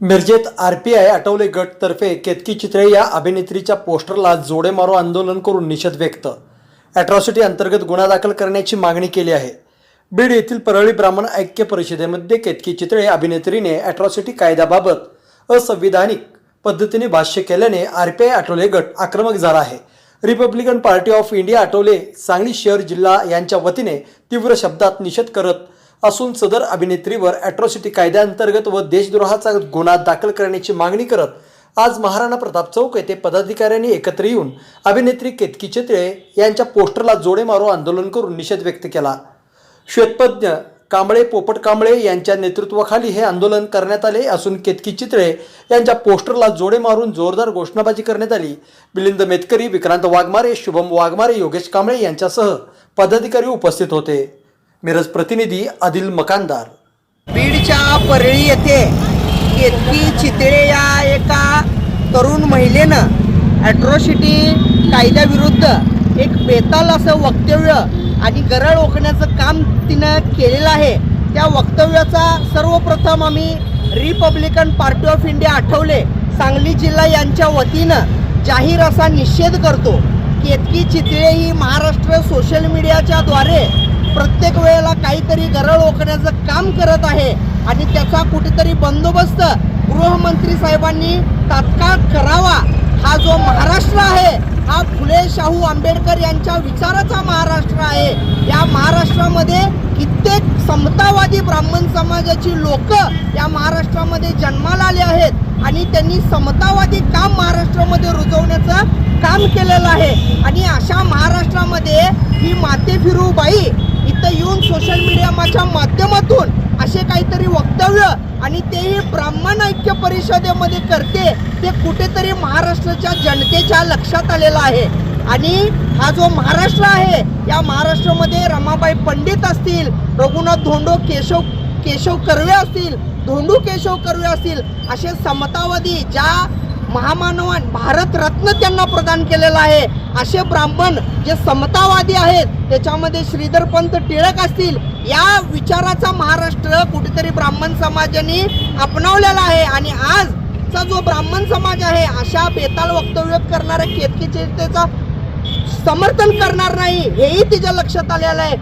मिरजेत R P I Athawale गटतर्फे केतकी चित्रे या अभिनेत्रीच्या पोस्टरला जोडे मारो आंदोलन करून निषेध व्यक्त. अॅट्रॉसिटी अंतर्गत गुन्हा दाखल करण्याची मागणी केली आहे. बीड येथील परळी ब्राह्मण ऐक्य परिषदेमध्ये केतकी चित्रे अभिनेत्रीने अॅट्रॉसिटी कायद्याबाबत असंविधानिक पद्धतीने भाष्य केल्याने आर पी आय आठवले गट आक्रमक झाला आहे. Republican Party of India Athawale Sangli शहर जिल्हा यांच्या वतीने तीव्र शब्दात निषेध करत असून सदर अभिनेत्रीवर अॅट्रॉसिटी कायद्याअंतर्गत व देशद्रोहाचा गुन्हा दाखल करण्याची मागणी करत आज महाराणा प्रताप चौक येथे पदाधिकाऱ्यांनी एकत्र येऊन अभिनेत्री केतकी चित्रे यांच्या पोस्टरला जोडे मारो आंदोलन करून निषेध व्यक्त केला. श्वेतपज्ञ कांबळे पोपट कांबळे यांच्या नेतृत्वाखाली हे आंदोलन करण्यात आले असून केतकी चित्रे यांच्या पोस्टरला जोडे मारून जोरदार घोषणाबाजी करण्यात आली. मिलिंद मेतकरी विक्रांत वाघमारे शुभम वाघमारे योगेश कांबळे यांच्यासह पदाधिकारी उपस्थित होते. मिरज प्रतिनिधी आदिल मकानदार. बीडच्या परळी येथे केतकी चितळे या एका तरुण महिलेनं ॲट्रॉसिटी कायद्याविरुद्ध एक बेताल असं वक्तव्य आणि गरळ ओकण्याचं काम तिनं केलेलं आहे. त्या वक्तव्याचा सर्वप्रथम आम्ही Republican party of India Athawale. Sangli जिल्हा यांच्या वतीनं जाहीर असा निषेध करतो केतकी चितळे ही महाराष्ट्र सोशल मीडियाच्या द्वारे प्रत्येक वेळेला काहीतरी गरळ ओकण्याचं काम करत आहे. आणि त्याचा कुठेतरी बंदोबस्त गृहमंत्री साहेबांनी तात्काळ करावा. हा जो महाराष्ट्र आहे हा फुले शाहू आंबेडकर यांच्या विचाराचा महाराष्ट्र आहे. या महाराष्ट्रामध्ये कित्येक समतावादी ब्राह्मण समाजाची लोक या महाराष्ट्रामध्ये जन्माला आले आहेत. आणि त्यांनी समतावादी काम महाराष्ट्रामध्ये रुजवण्याचं काम केलेलं आहे. आणि अशा महाराष्ट्रामध्ये ही माते फिरू बाई इथं येऊन सोशल मीडियाच्या माध्यमातून असे काहीतरी वक्तव्य आणि तेही ब्राह्मण ऐक्य परिषदेमध्ये करते ते कुठेतरी महाराष्ट्राच्या जनतेच्या लक्षात आलेलं आहे. आणि हा जो महाराष्ट्र आहे या महाराष्ट्रामध्ये रमाबाई पंडित असतील रघुनाथ धोंडो केशव केशव कर्वे असतील धोंडू केशव कर्वे असतील असे समतावादी ज्या महामानवान भारतरत्न त्यांना प्रदान केलेला आहे. असे ब्राह्मण जे समतावादी आहेत त्याच्यामध्ये श्रीधर पंत टिळक असतील या विचाराचा महाराष्ट्र कुठेतरी ब्राह्मण समाजाने अपनावलेला आहे. आणि आजचा जो ब्राह्मण समाज आहे अशा बेताल वक्तव्य करणाऱ्या केतकीचे त्याचा समर्थन करणार नाही हेही तिच्या लक्षात आलेलं आहे.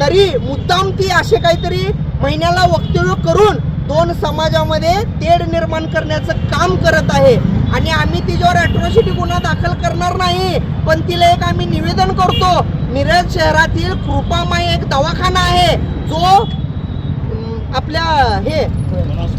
तरी मुद्दाम ती असे काहीतरी महिन्याला वक्तव्य करून दोन समाजामध्ये तेढ निर्माण करण्याचं काम करत आहे. आणि आम्ही तिच्यावर अॅट्रॉसिटी गुन्हा दाखल करणार नाही पण तिला एक आम्ही निवेदन करतो. मिरज शहरातील कृपामाई एक दवाखाना आहे जो आपल्या हे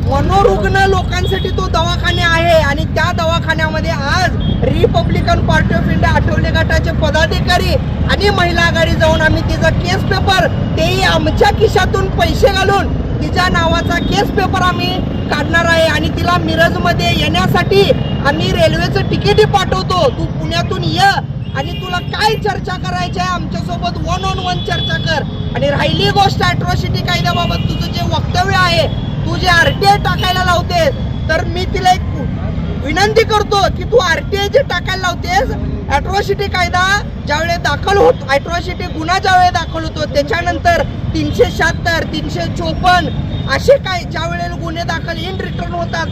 मनोरुग्ण लोकांसाठी तो दवाखाने आहे. आणि त्या दवाखान्यामध्ये आज Republican Party of India Athawale गटाचे पदाधिकारी आणि महिला आघाडी जाऊन आम्ही तिचा केस पेपर तेही आमच्या खिशातून पैसे घालून तिच्या नावाचा केस पेपर आम्ही काढणार आहे आणि तिला मिरजमध्ये येण्यासाठी आम्ही रेल्वेचं तिकीटही पाठवतो. तू पुण्यातून ये आणि तुला काय चर्चा करायची आहे आमच्यासोबत? वन ऑन वन चर्चा कर. आणि राहिली गोष्ट अॅट्रॉसिटी कायद्याबाबत तुझं जे वक्तव्य आहे तू जे आरटीआय टाकायला लावतेस तर मी तिला एक विनंती करतो की तू आरटीआय जे टाकायला लावतेस अॅट्रॉसिटी कायदा ज्यावेळेस दाखल होत अॅट्रॉसिटी गुन्हा ज्यावेळेला दाखल होतो त्याच्यानंतर तीनशे शहात्तर तीनशे चोपन्न असे काय ज्या वेळेला गुन्हे दाखल इन रिटर्न होतात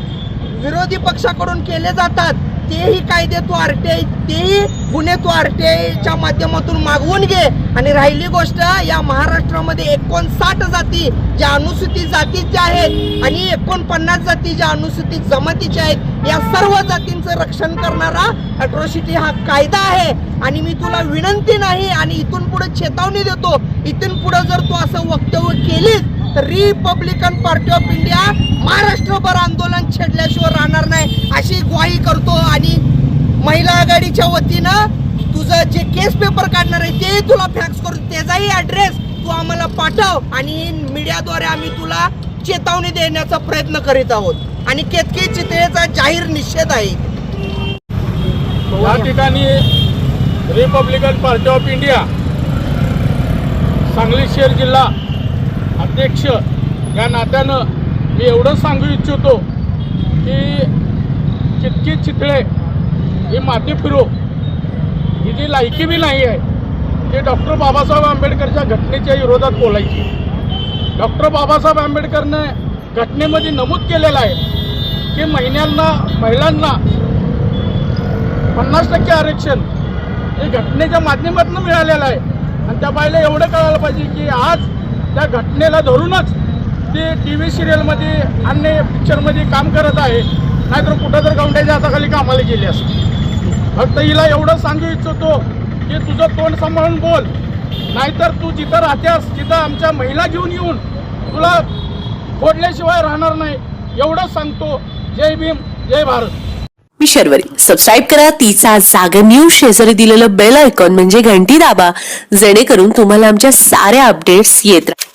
विरोधी पक्षाकडून केले जातात. तेही कायदे तू आरटीआय तेही गुन्हे तू आरटीआयच्या माध्यमातून मागवून घे. आणि राहिली गोष्ट या महाराष्ट्रामध्ये एकोणसाठ जाती ज्या अनुसूचित जातीच्या आहेत आणि एकोणपन्नास जाती ज्या अनुसूचित जमातीच्या आहेत या सर्व जातींचं रक्षण करणारा अट्रॉसिटी हा कायदा आहे. आणि मी तुला विनंती नाही आणि इथून पुढे चेतावणी देतो. इथून पुढे जर तू असं वक्तव्य केलीस तर रिपब्लिकन पार्टी ऑफ इंडिया महाराष्ट्रभर आंदोलन छेडल्याशिवाय राहणार नाही. अशी ग्वाही करतो आणि महिला आघाडीच्या वतीनं तुझं जे केस पेपर काढणार आहे ते तुला फॅक्स करू त्याचाही ॲड्रेस तू आम्हाला पाठव आणि मीडियाद्वारे आम्ही तुला चेतावणी देण्याचा प्रयत्न करीत आहोत. आणि केतकी चितळेचा जाहीर निषेध आहे. या ठिकाणी Republican Party of India Sangli शहर जिल्हा अध्यक्ष या नात्यानं मी एवढं सांगू इच्छितो की कितकी चितळे ही माती फिरो. ही जी लायकी बी नाही आहे ती डॉक्टर बाबासाहेब आंबेडकरच्या घटनेच्या विरोधात बोलायची. डॉक्टर बाबासाहेब आंबेडकरनं घटनेमध्ये नमूद केलेलं आहे की महिन्यांना महिलांना पन्नास टक्के आरक्षण हे घटनेच्या माध्यमातून मिळालेलं आहे. आणि त्या बाईला एवढं कळायला पाहिजे की आज त्या घटनेला धरूनच ती टी व्ही सिरियलमध्ये अन्य पिक्चरमध्ये काम करत आहे. नाहीतर कुठं तर गवंड्याच्या हाताखाली कामाला गेली असते. फक्त हिला एवढं सांगू इच्छितो की तुझं तोंड सांभाळून बोल. नाहीतर तू जिथं राहतेस तिथं आमच्या महिला घेऊन येऊन तुला फोडल्याशिवाय राहणार नाही. एवढंच सांगतो. जय भीम जय भारत. मी शर्वरी. सबस्क्राईब करा. तिचा जागर न्यूज शेजारी दिलेलं बेल आयकॉन म्हणजे घंटी दाबा. जेणेकरून तुम्हाला आमच्या साऱ्या अपडेट्स येत राहतात